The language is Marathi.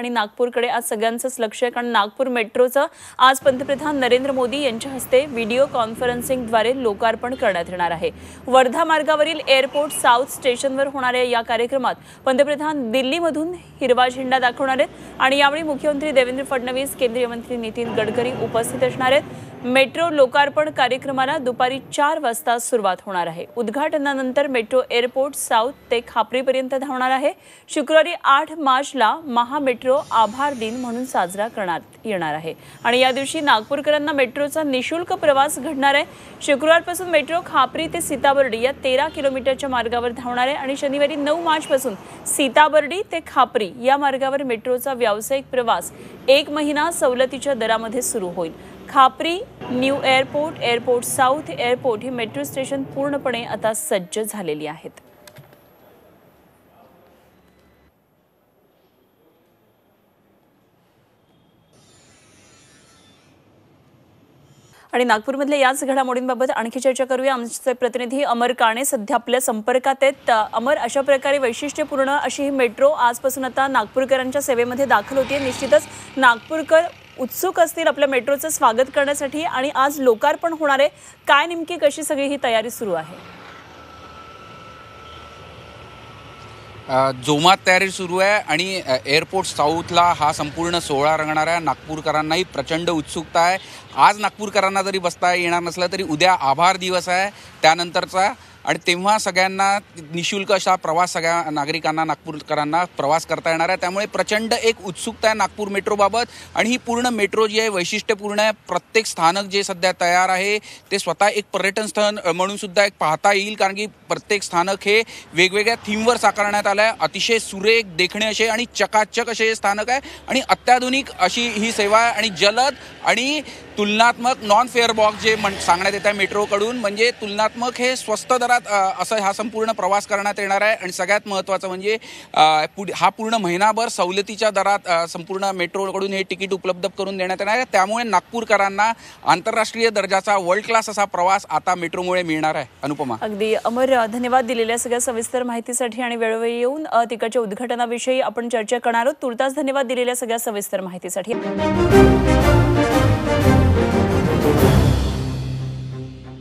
आणि नागपूरकडे आज सगळ्यांचंच लक्ष आहे. कारण नागपूर मेट्रोचं आज पंतप्रधान नरेंद्र मोदी यांच्या हस्ते व्हिडिओ कॉन्फरन्सिंगद्वारे लोकार्पण करण्यात येणार आहे. वर्धा मार्गावरील एअरपोर्ट साऊथ स्टेशनवर होणाऱ्या या कार्यक्रमात पंतप्रधान दिल्लीमधून हिरवा झेंडा दाखवणार आहेत. आणि यावेळी मुख्यमंत्री देवेंद्र फडणवीस केंद्रीय मंत्री नितीन गडकरी उपस्थित असणार आहेत. मेट्रो लोकार्पण कार्यक्रमाला दुपारी चार वाजता सुरुवात होणार आहे. उद्घाटनानंतर मेट्रो एअरपोर्ट साऊथ ते खापरीपर्यंत धावणार आहे. शुक्रवारी आठ मार्चला महामेट्रो आभार दिन म्हणून साजरा करण्यात येणार आहे. आणि या दिवशी नागपूरकरांना मेट्रोचा निशुल्क प्रवास घडणार आहे. शुक्रवारपासून मेट्रो खापरी ते सीताबर्डी या तेरा किलोमीटरच्या मार्गावर धावणार आहे आणि शनिवारी नऊ मार्चपासून सीताबर्डी ते खापरी या मार्गावर मेट्रोचा व्यावसायिक प्रवास एक महिना सवलतीच्या दरामध्ये सुरू होईल. Khapri new airport airport south airport ही मेट्रो स्टेशन पूर्णपणे आता सज्ज झालेली आहेत. आणि नागपूरमधल्या याच घडामोडींबाबत आणखी चर्चा करूया. आमचे प्रतिनिधी अमर काणे सध्या आपल्या संपर्कात आहेत. अमर अशा प्रकारे वैशिष्ट्यपूर्ण अशी ही मेट्रो आजपासून आता नागपूरकरांच्या सेवेमध्ये दाखल होती निश्चितच नागपूरकर उत्सुक असतील आपल्या मेट्रोचं स्वागत करण्यासाठी आणि आज लोकार्पण होणार आहे. काय नेमकी कशी सगळी ही तयारी सुरू आहे? जोमात तयारी सुरू आहे आणि एअरपोर्ट साऊथला हा संपूर्ण सोहळा रंगणार आहे. नागपूरकरांनाही प्रचंड उत्सुकता आहे. आज नागपूरकरांना जरी बसता येणार नसलं तरी उद्या आभार दिवस आहे. त्यानंतरचा आणि तेव्हा सगळ्यांना निशुल्क असा प्रवास सगळ्या नागरिकांना नागपूरकरांना प्रवास करता येणार आहे. त्यामुळे प्रचंड एक उत्सुकता आहे नागपूर मेट्रोबाबत. आणि ही पूर्ण मेट्रो जी आहे वैशिष्ट्यपूर्ण आहे. प्रत्येक स्थानक जे सध्या तयार आहे ते स्वतः एक पर्यटन स्थळ म्हणून सुद्धा एक पाहता येईल. कारण की प्रत्येक स्थानक हे वेगवेगळ्या थीमवर साकारण्यात आलं आहे अतिशय सुरेख देखणे असे आणि चकाचक असे हे स्थानक आहे. आणि अत्याधुनिक अशी ही सेवा आहे. आणि जलद आणि तुलनात्मक नॉन फेअर बॉक्स जे म्हण सांगण्यात येत आहे मेट्रोकडून म्हणजे तुलनात्मक हे स्वस्त दरात अ, असं हा संपूर्ण प्रवास करण्यात येणार आहे. आणि सगळ्यात महत्त्वाचं म्हणजे हा पूर्ण महिनाभर सवलतीच्या दरात संपूर्ण मेट्रोकडून हे तिकीट उपलब्ध करून देण्यात येणार आहे. त्यामुळे नागपूरकरांना आंतरराष्ट्रीय दर्जाचा वर्ल्ड क्लास असा प्रवास आता मेट्रोमुळे मिळणार आहे. अनुपमा. अगदी. अमर धन्यवाद दिलेल्या सगळ्या सविस्तर माहितीसाठी आणि वेळोवेळी येऊन तिकडच्या उद्घाटनाविषयी आपण चर्चा करणार आहोत. तुर्तास धन्यवाद दिलेल्या सगळ्या सविस्तर माहितीसाठी.